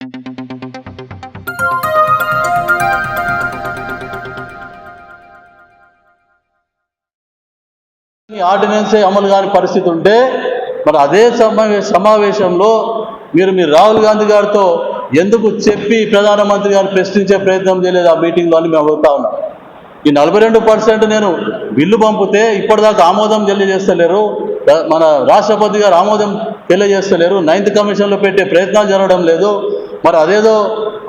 ఈ ఆర్డినెన్సే అమలు కాని పరిస్థితి ఉంటే మరి అదే సమావే సమావేశంలో మీరు మీ రాహుల్ గాంధీ గారితో ఎందుకు చెప్పి ప్రధానమంత్రి గారు ప్రశ్నించే ప్రయత్నం చేయలేదు ఆ మీటింగ్లో అని మేము అడుగుతా ఉన్నాం. ఈ నలభై రెండు పర్సెంట్ నేను బిల్లు పంపితే ఇప్పటిదాకా ఆమోదం తెలియజేస్తలేరు. మన రాష్ట్రపతి గారు ఆమోదం తెలియజేస్తలేరు. నైన్త్ కమిషన్లో పెట్టే ప్రయత్నాలు జరగడం లేదు. మరి అదేదో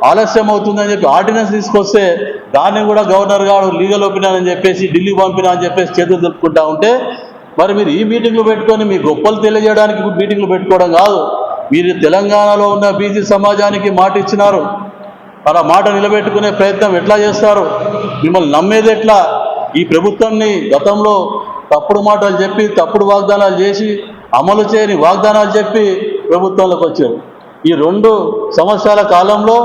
ఆలస్యం అవుతుందని చెప్పి ఆర్డినెన్స్ తీసుకొస్తే దాన్ని కూడా గవర్నర్ గారు లీగల్ ఒపీనియన్ అని చెప్పేసి ఢిల్లీ పంపినా అని చెప్పేసి చేతులు తెలుపుకుంటా ఉంటే మరి మీరు ఈ మీటింగ్లు పెట్టుకొని మీ గొప్పలు తెలియజేయడానికి మీటింగ్లు పెట్టుకోవడం కాదు. మీరు తెలంగాణలో ఉన్న బీసీ సమాజానికి మాట ఇచ్చినారు. మరి ఆ మాట నిలబెట్టుకునే ప్రయత్నం ఎట్లా చేస్తారు? మిమ్మల్ని నమ్మేది ఎట్లా? ఈ ప్రభుత్వాన్ని గతంలో తప్పుడు మాటలు చెప్పి తప్పుడు వాగ్దానాలు చేసి అమలు చేయని వాగ్దానాలు చెప్పి ప్రభుత్వంలోకి వచ్చారు. ఈ రెండు సంవత్సరాల కాలంలో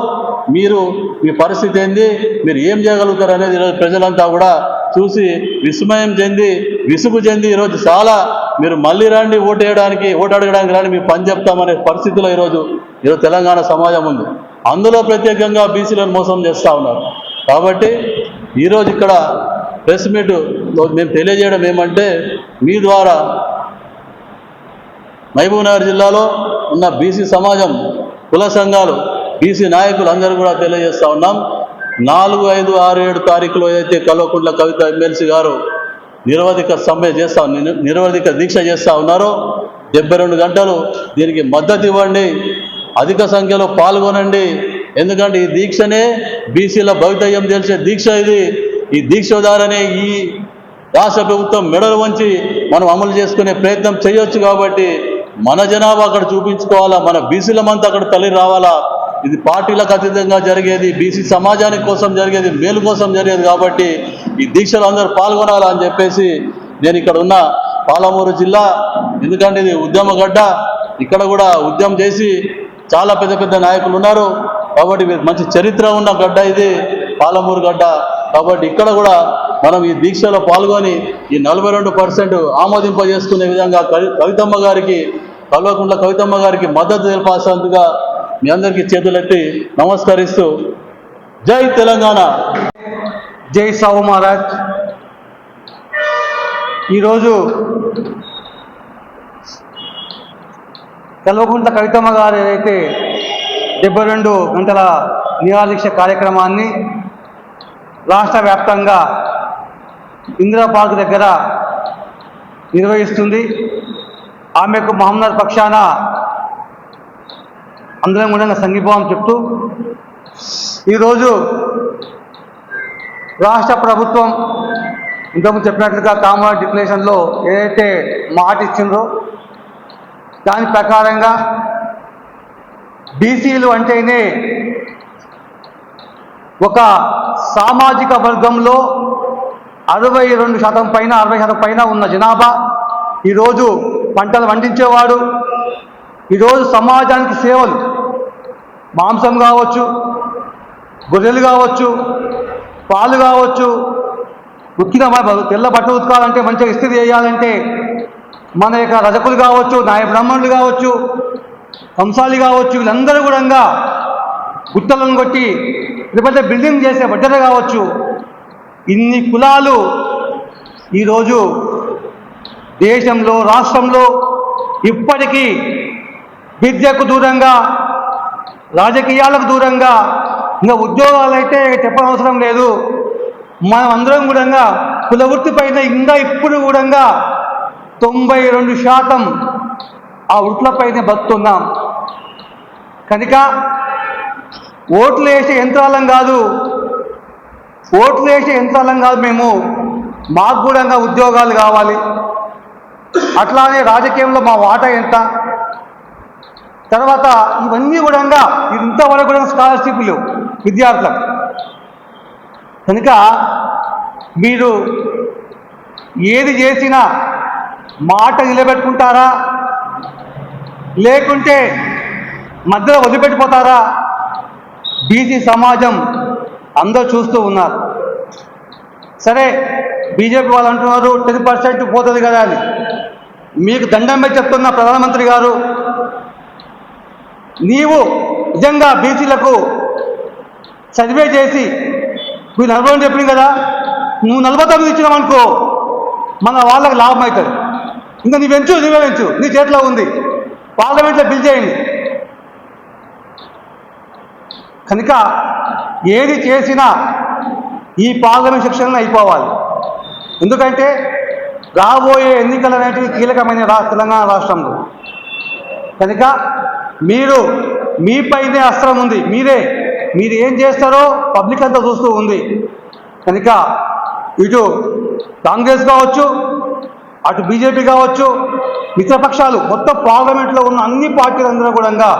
మీరు మీ పరిస్థితి ఏంది? మీరు ఏం చేయగలుగుతారు అనేది ఈరోజు ప్రజలంతా కూడా చూసి విస్మయం చెంది విసుగు చెంది ఈరోజు చాలా మీరు మళ్ళీ రండి ఓటేయడానికి ఓటు అడగడానికి రాని మేము పని చెప్తామనే పరిస్థితిలో ఈరోజు ఈరోజు తెలంగాణ సమాజం ఉంది. అందులో ప్రత్యేకంగా బీసీలను మోసం చేస్తూ ఉన్నారు. కాబట్టి ఈరోజు ఇక్కడ ప్రెస్ మీట్ మేము తెలియజేయడం ఏమంటే మీ ద్వారా మహబూబ్నగర్ జిల్లాలో ఉన్న బీసీ సమాజం కుల సంఘాలు బీసీ నాయకులు అందరూ కూడా తెలియజేస్తూ ఉన్నాం. నాలుగు ఐదు ఆరు ఏడు తారీఖులో ఏదైతే కల్వకుంట్ల కవిత ఎమ్మెల్సీ గారు నిరవధిక సమ్మె చేస్తా నిరవధిక దీక్ష చేస్తూ ఉన్నారో డెబ్బై రెండు గంటలు దీనికి మద్దతు ఇవ్వండి అధిక సంఖ్యలో పాల్గొనండి. ఎందుకంటే ఈ దీక్షనే బీసీల భవితవ్యం తెలిసే దీక్ష ఇది. ఈ దీక్ష ద్వారానే ఈ రాష్ట్ర ప్రభుత్వం మెడలు వంచి మనం అమలు చేసుకునే ప్రయత్నం చేయొచ్చు కాబట్టి మన జనాభా అక్కడ చూపించుకోవాలా? మన బీసీలమంతా అక్కడ తల్లి రావాలా? ఇది పార్టీలకు అతీతంగా జరిగేది బీసీ సమాజానికి కోసం జరిగేది మేలు కోసం జరిగేది కాబట్టి ఈ దీక్షలు అందరూ పాల్గొనాలా అని చెప్పేసి నేను ఇక్కడ ఉన్న పాలమూరు జిల్లా ఎందుకంటే ఇది ఉద్యమ గడ్డ ఇక్కడ కూడా ఉద్యమం చేసి చాలా పెద్ద పెద్ద నాయకులు ఉన్నారు. కాబట్టి మంచి చరిత్ర ఉన్న గడ్డ ఇది పాలమూరు గడ్డ. కాబట్టి ఇక్కడ కూడా మనం ఈ దీక్షలో పాల్గొని ఈ నలభై రెండు పర్సెంట్ ఆమోదింపజేసుకునే విధంగా కవి కవితమ్మ గారికి కల్వకుంట్ల కవితమ్మ గారికి మద్దతు తెలిపాల్సినందుగా మీ అందరికీ చేతులెత్తి నమస్కరిస్తూ జై తెలంగాణ. జై సాహు మహారాజ్. ఈరోజు కల్వకుంట్ల కవితమ్మ గారు ఏదైతే డెబ్బై రెండు గంటల నిరాదీక్ష కార్యక్రమాన్ని రాష్ట్ర వ్యాప్తంగా ఇందిరా పార్క్ దగ్గర నిర్వహిస్తుంది. ఆమెకు మహమ్మద్ పక్షాన అందరం కూడా సంఘీభావం చెప్తూ ఈరోజు రాష్ట్ర ప్రభుత్వం ఇంతకుముందు చెప్పినట్లుగా కామన్ డిక్లరేషన్లో ఏదైతే మాట ఇచ్చిందో దాని ప్రకారంగా బీసీలు అంటేనే ఒక సామాజిక వర్గంలో అరవై రెండు శాతం పైన అరవై శాతం పైన ఉన్న జనాభా ఈరోజు పంటలు పండించేవాడు ఈరోజు సమాజానికి సేవలు మాంసం కావచ్చు గొర్రెలు కావచ్చు పాలు కావచ్చు ఉక్కిన తెల్ల బట్టలు ఉతకాలంటే మంచిగా ఇస్త్రీ చేయాలంటే మన యొక్క రజకులు కావచ్చు నాయ బ్రాహ్మణులు కావచ్చు వంశాలు కావచ్చు వీళ్ళందరూ కూడా గుట్టలను కొట్టి లేకపోతే బిల్డింగ్ చేసే బడ్డలు కావచ్చు ఇన్ని కులాలు ఈరోజు దేశంలో రాష్ట్రంలో ఇప్పటికీ విద్యకు దూరంగా రాజకీయాలకు దూరంగా ఇంకా ఉద్యోగాలైతే చెప్పనవసరం లేదు. మనం అందరం కూడా కుల వృత్తి పైన ఇంకా ఇప్పుడు కూడా తొంభై రెండు శాతం ఆ వృత్తులపైనే బతున్నాం కనుక ఓట్లు వేసే యంత్రాలం కాదు ఓట్లు వేసే యంత్రాలం కాదు మేము. మాకు కూడా ఉద్యోగాలు కావాలి. అట్లానే రాజకీయంలో మా వాటా ఎంత? తర్వాత ఇవన్నీ కూడా ఇంతవరకు కూడా స్కాలర్షిప్లు విద్యార్థులకు. కనుక మీరు ఏది చేసినా మాట నిలబెట్టుకుంటారా? లేకుంటే మధ్యలో వదిలిపెట్టిపోతారా? బీసీ సమాజం అందరూ చూస్తూ ఉన్నారు. సరే బీజేపీ వాళ్ళు అంటున్నారు టెన్ పర్సెంట్ పోతుంది కదా అని. మీకు దండం పెట్టి చెప్తున్న ప్రధానమంత్రి గారు నీవు నిజంగా బీసీలకు సర్వే చేసి నువ్వు నలభై రెండు చెప్పింది కదా నువ్వు నలభై తొమ్మిది ఇచ్చినావనుకో మన వాళ్ళకి లాభం అవుతుంది. ఇంకా నీ వెంచు నీవే వెంచు నీ చేతిలో ఉంది. పార్లమెంట్లో బిల్ చేయండి. కనుక ఏది చేసినా ఈ పాల్గొన శిక్షణ అయిపోవాలి. ఎందుకంటే రాబోయే ఎన్నికలు అనేటివి కీలకమైన రా తెలంగాణ రాష్ట్రంలో. కనుక మీరు మీపైనే అస్త్రం ఉంది. మీరే మీరు ఏం చేస్తారో పబ్లిక్ అంతా చూస్తూ ఉంది. కనుక ఇటు కాంగ్రెస్ కావచ్చు అటు బీజేపీ కావచ్చు మిత్రపక్షాలు మొత్తం పార్లమెంట్లో ఉన్న అన్ని పార్టీలందరూ కూడా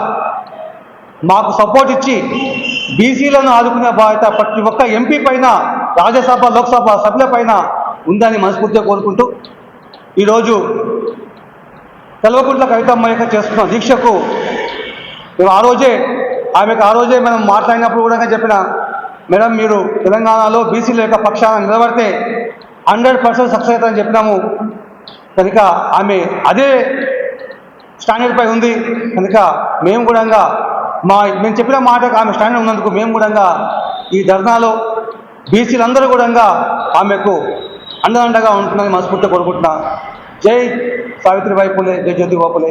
మాకు సపోర్ట్ ఇచ్చి బీసీలను ఆదుకునే బాధ్యత ప్రతి ఒక్క ఎంపీ పైన రాజ్యసభ లోక్సభ సభ్యుల పైన ఉందని మనస్ఫూర్తిగా కోరుకుంటూ ఈరోజు తెలవకుంట్ల కవితమ్మ యొక్క చేస్తున్న దీక్షకు మేము ఆ రోజే ఆమెకు ఆ రోజే మనం మాట్లాడినప్పుడు కూడా చెప్పిన మేడం మీరు తెలంగాణలో బీసీల యొక్క పక్షాన నిలబడితే హండ్రెడ్ పర్సెంట్ సక్సెస్ అవుతుందని చెప్పినాము. కనుక ఆమె అదే స్టాండర్డ్పై ఉంది. కనుక మేము కూడా మా మేము చెప్పిన మాటకు ఆమె స్టాండ్ ఉన్నందుకు మేము కూడా ఈ ధర్నాలో బీసీలందరూ కూడా ఆమెకు అండదండగా ఉంటుందని మనస్ఫూర్తిగా కోరుకుంటున్నా. జై సావిత్రిబాయి పులే జై జ్యోతి గోపులే